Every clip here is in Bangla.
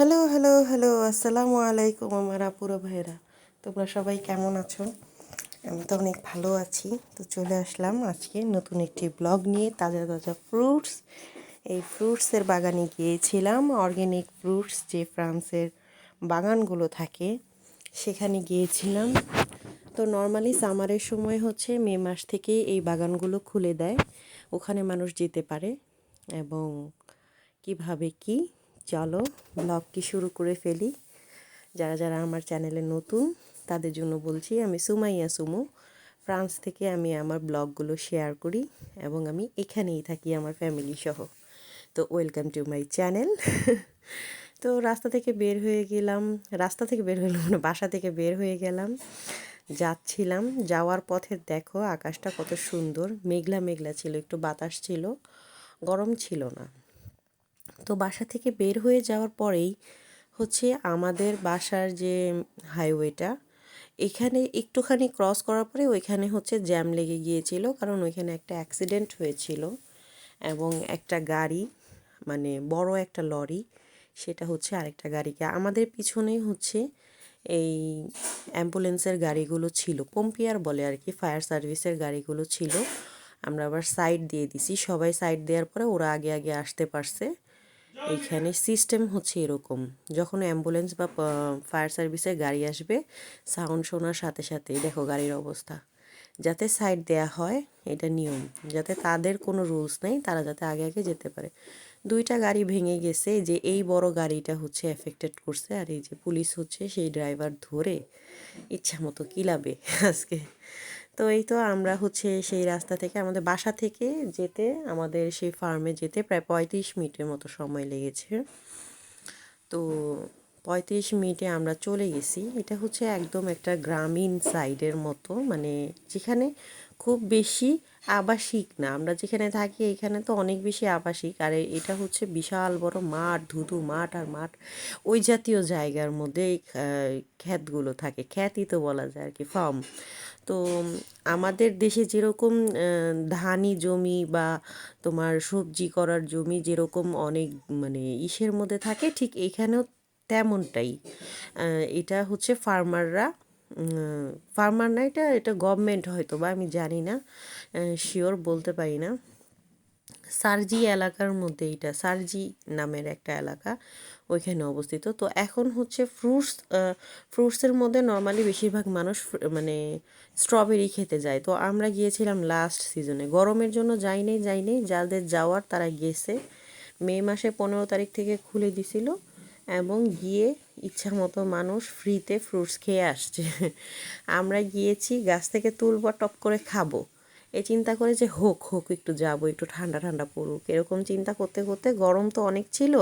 হ্যালো হ্যালো হ্যালো আসসালামু আলাইকুম আমার আপুরো ভাইরা তোমরা সবাই কেমন আছো আমি তো অনেক ভালো আছি তো চলে আসলাম আজকে নতুন একটি ব্লগ নিয়ে তাজা তাজা ফ্রুটস এই ফ্রুটসের বাগানে গিয়েছিলাম অর্গ্যানিক ফ্রুটস যে ফ্রান্সের বাগানগুলো থাকে সেখানে গিয়েছিলাম তো নর্মালি সামারের সময় হচ্ছে মে মাস থেকে এই বাগানগুলো খুলে দেয় ওখানে মানুষ যেতে পারে এবং কীভাবে কি চলো ব্লগটি শুরু করে ফেলি। যারা যারা আমার চ্যানেলে নতুন, তাদের জন্য বলছি, আমি সুমাইয়া সুমু। ফ্রান্স থেকে আমি আমার ব্লগগুলো শেয়ার করি এবং আমি এখানেই থাকি আমার ফ্যামিলি সহ। তো ওয়েলকাম টু মাই চ্যানেল তো রাস্তা থেকে বের হয়ে গেলাম, রাস্তা থেকে বের হলাম না, বাসা থেকে বের হয়ে গেলাম। যাচ্ছিলাম, যাওয়ার পথে দেখো আকাশটা কত সুন্দর, মেঘলা মেঘলা ছিল, একটু বাতাস ছিল, গরম ছিল না। তো বাসা থেকে বের হয়ে যাওয়ার পরেই হচ্ছে আমাদের বাসার যে হাইওয়েটা এখানে একটুখানি ক্রস করার পরে ওইখানে হচ্ছে জ্যাম লেগে গিয়েছিল, কারণ ওইখানে একটা অ্যাক্সিডেন্ট হয়েছিল এবং একটা গাড়ি মানে বড় একটা লরি সেটা হচ্ছে আরেকটা গাড়িকে, আমাদের পিছনেই হচ্ছে এই অ্যাম্বুলেন্সের গাড়িগুলো ছিল পম্পিয়ার বলে আর কি ফায়ার সার্ভিসের গাড়িগুলো ছিল, আমরা আবার সাইড দিয়ে দিছি, সবাই সাইড দেওয়ার পরে ওরা আগে আগে আসতে পারছে। এইখানে সিস্টেম হচ্ছে এরকম। যখন অ্যাম্বুলেন্স বা ফায়ার সার্ভিসের গাড়ি আসবে, সাউন্ড শোনার সাথে সাথেই দেখো গাড়ির অবস্থা। যাতে সাইড দেয়া হয়, এটা নিয়ম। যাতে তাদের কোনো রুলস নেই, তারা যাতে আগে আগে যেতে পারে। দুইটা গাড়ি ভেঙে গেছে, যে এই বড় গাড়িটা হচ্ছে এফেক্টেড করছে, আর এই যে পুলিশ হচ্ছে সেই ড্রাইভার ধরে, ইচ্ছা মতো কিলাবে আজকে। তো এই তো আমরা হচ্ছে সেই রাস্তা থেকে আমাদের বাসা থেকে যেতে, আমাদের সেই ফার্মে যেতে প্রায় পঁয়ত্রিশ মিনিটের মতো সময় লেগেছে। তো পঁয়ত্রিশ মিনিটে আমরা চলে গেছি। এটা হচ্ছে একদম একটা গ্রামীণ সাইডের মতো মানে যেখানে খুব বেশি আবাসিক না। আমরা যেখানে থাকি, এখানে তো অনেক বেশি আবাসিক। আর এটা হচ্ছে বিশাল বড় মাঠ, ধুধু মাঠ আর মাঠ। ওই জাতীয় জায়গার মধ্যে খ্যাতগুলো থাকে। খ্যাতই তো বলা যায় আর কি, ফার্ম। তো আমাদের দেশে যেরকম ধানি জমি বা তোমার সবজি করার জমি যেরকম অনেক মানে ইসের মধ্যে থাকে, ঠিক এখানেও তেমনটাই। এটা হচ্ছে ফার্মাররা ফার্মার না এটা এটা গভর্নমেন্ট হয়তো বা, আমি জানি না। শিওর বলতে পারি না। সার্জি এলাকার মধ্যে এটা সার্জি নামের একটা এলাকা ওইখানে অবস্থিত। তো এখন হচ্ছে ফ্রুটস ফ্রুটসের মধ্যে নর্মালি বেশিরভাগ মানুষ মানে স্ট্রবেরি খেতে যায়। তো আমরা গিয়েছিলাম লাস্ট সিজনে গরমের জন্য যাই নেই যাই নেই। যাদের যাওয়ার তারা গেছে। মে মাসে পনেরো তারিখ থেকে খুলে দিছিল। এবং গিয়ে ইচ্ছা মতো মানুষ ফ্রিতে ফ্রুটস খেয়ে আসছে। আমরা গিয়েছি, গাছ থেকে তুলব, টপ করে খাব। এই চিন্তা করে যে, হোক হোক, একটু যাব, একটু ঠান্ডা ঠান্ডা পড়ুক। এরকম চিন্তা করতে করতে গরম তো অনেক ছিল।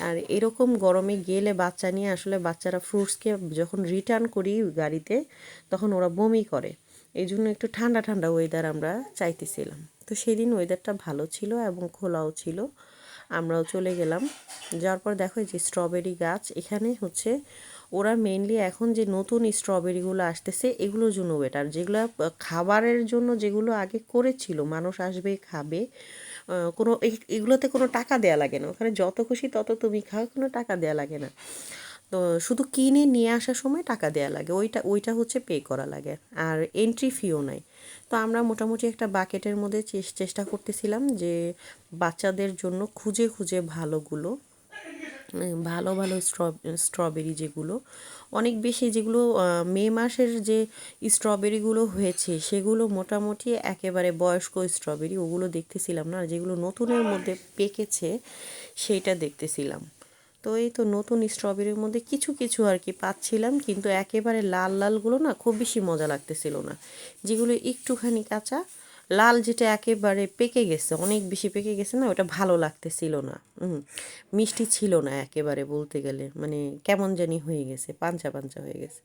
আর এরকম গরমে গেলে বাচ্চা নিয়ে আসলে বাচ্চারা ফ্রুটসকে যখন রিটার্ন করি গাড়িতে, তখন ওরা বমি করে। এই জন্য একটু ঠান্ডা ঠান্ডা ওয়েদার আমরা চাইতেছিলাম। তো সেদিন ওয়েদারটা ভালো ছিল এবং খোলাও ছিল। আমরাও চলে গেলাম। যাওয়ার পর দেখো যে স্ট্রবেরি গাছ, এখানে হচ্ছে ওরা মেনলি এখন যে নতুন স্ট্রবেরিগুলো আসতেছে, এগুলোর জন্য বেটার যেগুলো খাবারের জন্য যেগুলো আগে করেছিল, মানুষ আসবে, খাবে কোনো এগুলোতে কোনো টাকা দেওয়া লাগে না। ওখানে যত খুশি তত তুমি খাও, কোনো টাকা দেওয়া লাগে না। তো শুধু কিনে নিয়ে আসার সময় টাকা দেওয়া লাগে। ওইটা ওইটা হচ্ছে পে করা লাগে। আর এন্ট্রি ফিও নাই। তো আমরা মোটামুটি একটা বাকেটের মধ্যে চেষ্টা করতেছিলাম যে বাচ্চাদের জন্য খুঁজে খুঁজে ভালোগুলো ভালো ভালো স্ট্রবেরি যেগুলো, অনেক বেশি যেগুলো মে মাসের যে স্ট্রবেরিগুলো হয়েছে, সেগুলো মোটামুটি একেবারে বয়স্ক স্ট্রবেরি ওগুলো দেখতেছিলাম না। যেগুলো নতুনের মধ্যে পেকেছে, সেইটা দেখতেছিলাম। তো এই তো নতুন স্ট্রবেরির মধ্যে কিছু কিছু আর কি পাচ্ছিলাম, কিন্তু একেবারে লাল, লালগুলো না খুব বেশি মজা লাগতেছিল না। যেগুলো একটুখানি কাঁচা, লাল যেটা একেবারে পেকে গেছে, অনেক বেশি পেকে গেছে না, ওটা ভালো লাগতেছিল না। হুম মিষ্টি ছিল না একেবারে বলতে গেলে মানে কেমন জানি হয়ে গেছে, পাঞ্চা পাঞ্চা হয়ে গেছে।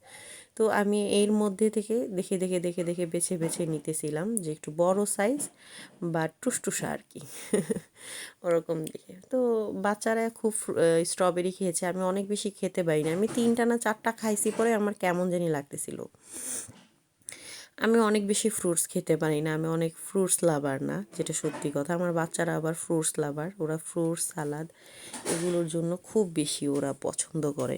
তো আমি এর মধ্যে থেকে দেখে দেখে দেখে দেখে বেছে বেছে নিতেছিলাম যে একটু বড় সাইজ বা টুসটুসা আর কি। ওরকম দেখে। তো বাচ্চারা খুব স্ট্রবেরি খেয়েছে। আমি অনেক বেশি খেতে পারি না। আমি তিনটা না চারটা খাইছি পরে আমার কেমন জানি লাগতেছিল। আমি অনেক বেশি ফ্রুটস খেতে পারি না। আমি অনেক ফ্রুটস লাভার না, যেটা সত্যি কথা। আমার বাচ্চারা আবার ফ্রুটস লাভার ওরা ফ্রুটস সালাদ এগুলোর জন্য খুব বেশি ওরা পছন্দ করে।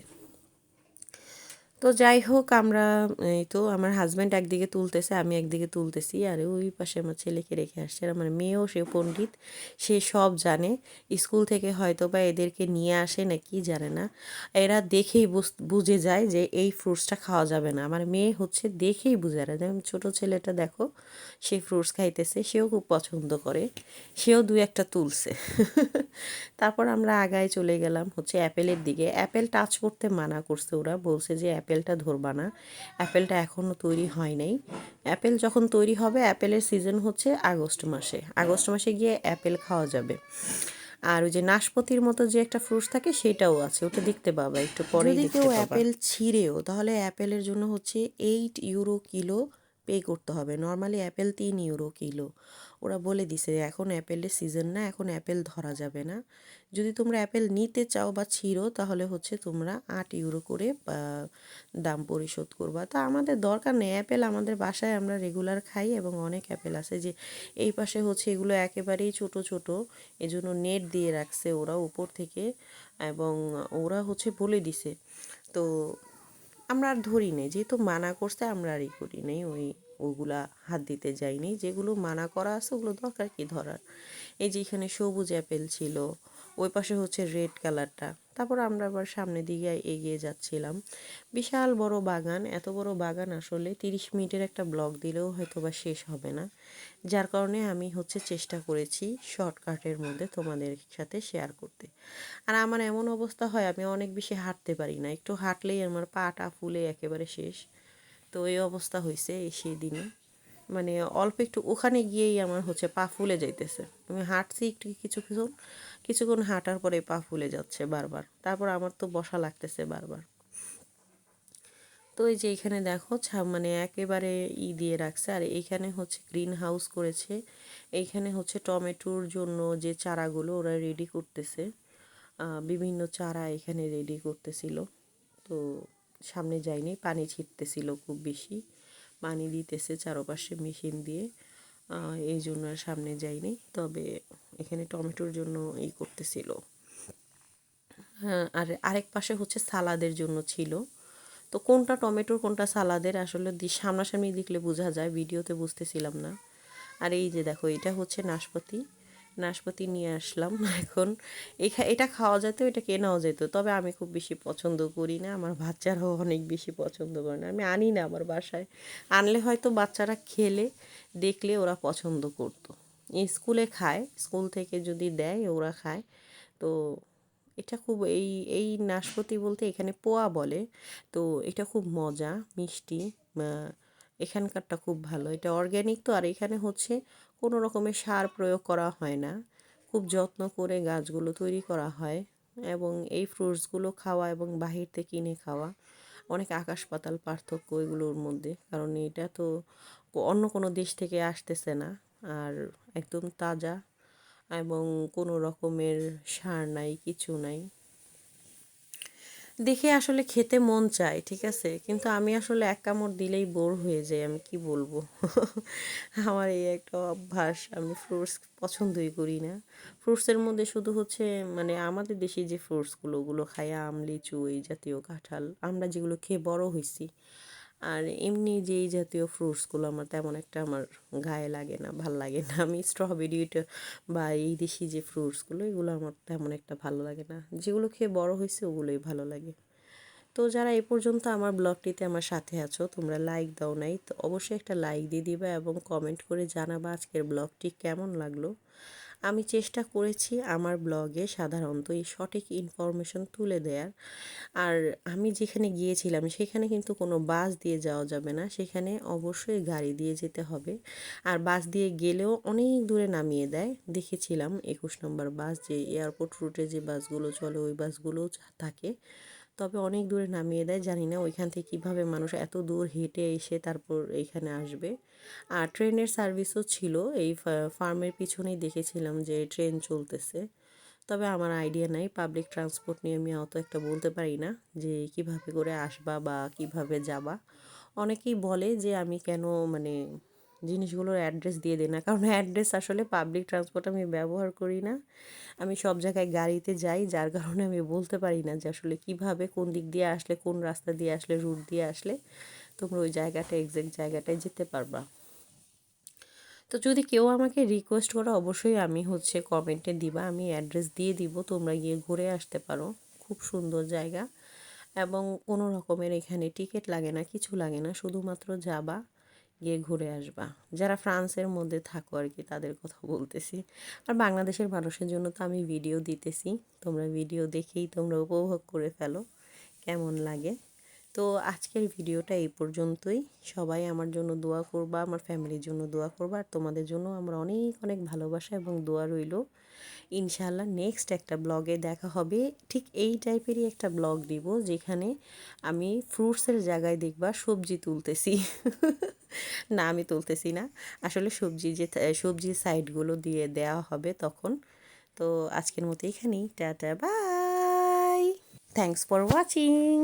তো যাই হোক, আমরা, এই তো আমার হাজব্যান্ড একদিকে তুলতেছে, আমি একদিকে তুলতেছি। আর, ওই পাশে আমার ছেলেকে রেখে আসছে। আর আমার মেয়েও সে পণ্ডিত, সে সব জানে। স্কুল থেকে হয়তো বা এদেরকে নিয়ে আসে না, কি জানে না। এরা দেখেই বুঝে যায় যে এই ফ্রুটসটা খাওয়া যাবে না। আমার মেয়ে হচ্ছে দেখেই বুঝে না যেমন ছোটো ছেলেটা দেখো, সে ফ্রুটস খাইতেছে, সেও খুব পছন্দ করে, সেও দু একটা তুলছে। তারপর আমরা আগায় চলে গেলাম হচ্ছে অ্যাপেলের দিকে। অ্যাপেল টাচ করতে মানা করছে ওরা, বলছে যে অ্যাপেলটা ধরবা না। অ্যাপেলটা এখনও তৈরি হয় নাই। অ্যাপেল যখন তৈরি হবে অ্যাপেলের সিজন হচ্ছে আগস্ট মাসে। আগস্ট মাসে গিয়ে অ্যাপেল খাওয়া যাবে। আর ওই যে নাশপতির মতো যে একটা ফ্রুটস থাকে সেটাও আছে। ওটা দেখতে পাবা একটু পরে যদি কেউ অ্যাপেল ছিঁড়েও তাহলে অ্যাপেলের জন্য হচ্ছে এইট ইউরো কিলো পে করতে হবে। নর্মালি অ্যাপেল তিন ইউরো কিলো। ওরা বলে দিছে, এখন অ্যাপেলের সিজন না, এখন অ্যাপেল ধরা যাবে না। যদি তোমরা অ্যাপেল নিতে চাও বা ছিঁড়ো, তাহলে হচ্ছে তোমরা আট ইউরো করে দাম পরিশোধ করবা। তা আমাদের দরকার নেই। অ্যাপেল আমাদের বাসায় আমরা রেগুলার খাই এবং অনেক অ্যাপেল আছে যে, এই পাশে হচ্ছে এগুলো একেবারেই ছোট ছোট। এজন্য নেট দিয়ে রাখছে ওরা উপর থেকে এবং ওরা হচ্ছে বলে দিছে। তো আমরা আর ধরি নেই। যেহেতু মানা করছে, আমরা আর ই করি নেই। ওই, ওগুলা হাত দিতে যাইনি। যেগুলো মানা করা আছে, ওগুলো দরকার কি ধরার? এই যে এখানে সবুজ অ্যাপেল ছিল ওই পাশে হচ্ছে রেড কালারটা। তারপর আমরা আবার সামনের দিকে এগিয়ে যাচ্ছিলাম। বিশাল বড় বাগান, এত বড় বাগান আসলে তিরিশ মিনিটের একটা ব্লগ দিলেও হয়তো বা শেষ হবে না। যার কারণে আমি হচ্ছে চেষ্টা করেছি শর্টকাটের মধ্যে তোমাদের সাথে শেয়ার করতে। আর আমার এমন অবস্থা হয়, আমি অনেক বেশি হাঁটতে পারি না। একটু হাঁটলেই আমার পাটা ফুলে একেবারে শেষ। তো এই অবস্থা হয়েছে সেই দিনে। মানে অল্প একটু ওখানে গিয়েই আমার হচ্ছে পা ফুলে যাইতেছে। আমি হাঁটছি একটু কিছু কিছু কিছুক্ষণ হাঁটার পরে পা ফুলে যাচ্ছে বারবার। তারপর আমার তো বসা লাগতেছে বারবার। তো এই যে এখানে দেখো মানে একেবারে ই দিয়ে রাখছে। আর এইখানে হচ্ছে গ্রিন হাউস করেছে। এইখানে হচ্ছে টমেটোর জন্য যে চারাগুলো ওরা রেডি করতেছে। বিভিন্ন চারা এখানে রেডি করতেছিল। তো সামনে যায়নি, পানি ছিটতেছিল খুব বেশি। পানি দিতেছে চারপাশে মেশিন দিয়ে। এই জন্য আর সামনে যাইনি। তবে এখানে টমেটোর জন্য এই করতেছিল। আর আরেক পাশে হচ্ছে সালাদের জন্য ছিল। তো কোনটা টমেটোর, কোনটা সালাদের আসলে সামনাসামনি দেখলে বোঝা যায়, ভিডিওতে বুঝতেছিলাম না। আর এই যে দেখো, এটা হচ্ছে নাশপাতি। নাশপাতি নিয়ে আসলাম এখন। এটা খাওয়া যেত, এটা কেনাও যেত। তবে আমি খুব বেশি পছন্দ করি না। আমার বাচ্চারাও অনেক বেশি পছন্দ করে না। আমি আনি না আমার বাসায়। আনলে হয়তো বাচ্চারা খেলে, দেখলে ওরা পছন্দ করতো। স্কুলে খায়, স্কুল থেকে যদি দেয়, ওরা খায়। তো এটা খুব এই এই নাশপাতি বলতে এখানে পোয়া বলে। তো এটা খুব মজা, মিষ্টি। এখানকারটা খুব ভালো। এটা অর্গ্যানিক তো, আর এখানে হচ্ছে কোনো রকমের সার প্রয়োগ করা হয় না। খুব যত্ন করে গাছগুলো তৈরি করা হয় এবং এই ফ্রুটসগুলো খাওয়া এবং বাহির থেকে কিনে খাওয়া। অনেক আকাশ পাতাল পার্থক্য এগুলোর মধ্যে, কারণ এটা তো অন্য কোনো দেশ থেকে আসতেছে না। আর একদম তাজা এবং কোনো রকমের সার নাই, কিছু নাই। দেখে আসলে খেতে মন চায়, ঠিক আছে? কিন্তু আমি আসলে এক কামড় দিলেই বোর হয়ে যাই, আমি কি বলব? আমার এই একটা অভ্যাস, আমি ফ্রুটস পছন্দই করি না। ফ্রুটসের মধ্যে শুধু হচ্ছে মানে আমাদের দেশে যে ফ্রুটসগুলো ওগুলো খাই, আম, লিচু, এই জাতীয় কাঁঠাল, আমরা যেগুলো খেয়ে বড় হয়েছি আর এমনি যে এই জাতীয় ফ্রুটসগুলো আমার তেমন একটা আমার গায়ে লাগে না, ভালো লাগে না। আমি স্ট্রবেরি বা এই দেশি যে ফ্রুটসগুলো এগুলো আমার তেমন একটা ভালো লাগে না। যেগুলো খেয়ে বড় হয়েছে, ওগুলোই ভালো লাগে। তো যারা এ পর্যন্ত আমার ব্লগটিতে আমার সাথে আছো, তোমরা লাইক দাও নাই, তো অবশ্যই একটা লাইক দিয়ে দিবা এবং কমেন্ট করে জানাবা আজকের ব্লগটি কেমন লাগল। আমি চেষ্টা করেছি আমার ব্লগে সাধারণত এই সঠিক ইনফরমেশন তুলে দেওয়ার আর আমি যেখানে গিয়েছিলাম, সেখানে কিন্তু কোনো বাস দিয়ে যাওয়া যাবে না। সেখানে অবশ্যই গাড়ি দিয়ে যেতে হবে। আর বাস দিয়ে গেলেও অনেক দূরে নামিয়ে দেয়। দেখেছিলাম একুশ নম্বর বাস, যে এয়ারপোর্ট রুটে যে বাসগুলো চলে, ওই বাসগুলোও থাকে। তবে অনেক দূরে নামিয়ে দেয়, জানি না ওইখান থেকে কীভাবে মানুষ এত দূর হেঁটে এসে তারপর এইখানে আসবে। আর ট্রেনের সার্ভিসও ছিল, এই ফার্মের পিছনেই দেখেছিলাম যে ট্রেন চলতেছে। তবে আমার আইডিয়া নাই, পাবলিক ট্রান্সপোর্ট নিয়ে আমি অত একটা বলতে পারি না যে কীভাবে করে আসবা বা কীভাবে যাবা। অনেকেই বলে যে আমি কেন মানে জিনিসগুলোর অ্যাড্রেস দিয়ে দিই না। কারণ অ্যাড্রেস আসলে পাবলিক ট্রান্সপোর্ট আমি ব্যবহার করি না। আমি সব জায়গায় গাড়িতে যাই, যার কারণে আমি বলতে পারি না যে আসলে কীভাবে, কোন দিক দিয়ে আসলে, কোন রাস্তা দিয়ে আসলে রুট দিয়ে আসলে তোমরা ওই জায়গাটা এক্সাক্ট জায়গাটায় যেতে পারবা। তো যদি কেউ আমাকে রিকোয়েস্ট করো, অবশ্যই আমি হচ্ছে কমেন্টে দিবা, আমি অ্যাড্রেস দিয়ে দিব, তোমরা গিয়ে ঘুরে আসতে পারো। খুব সুন্দর জায়গা। এবং কোনো রকমের এখানে টিকিট লাগে না, কিছু লাগে না, শুধুমাত্র যাবা। গিয়ে ঘুরে আসবা। যারা ফ্রান্সের মধ্যে থাকো আর কি, তাদের কথা বলতেছি। আর বাংলাদেশের মানুষের জন্য তো আমি ভিডিও দিতেছি। তোমরা ভিডিও দেখেই তোমরা উপভোগ করে ফেলো। কেমন লাগে? তো আজকের ভিডিওটা এই পর্যন্তই। সবাই আমার জন্য দোয়া করবা, আমার ফ্যামিলির জন্য দোয়া করবা, আর তোমাদের জন্য আমার অনেক অনেক ভালোবাসা এবং দোয়া রইল। ইনশাল্লাহ নেক্সট একটা ব্লগে দেখা হবে। ঠিক এই টাইপেরই একটা ব্লগ দিব যেখানে আমি ফ্রুটসের জায়গায় দেখবা সবজি তুলতেছি। না, আমি তুলতেছি না। আসলে সবজি যে, সবজির সাইডগুলো দিয়ে দেওয়া হবে তখন। তো আজকের মতো এখানেই। Tata bye thanks for watching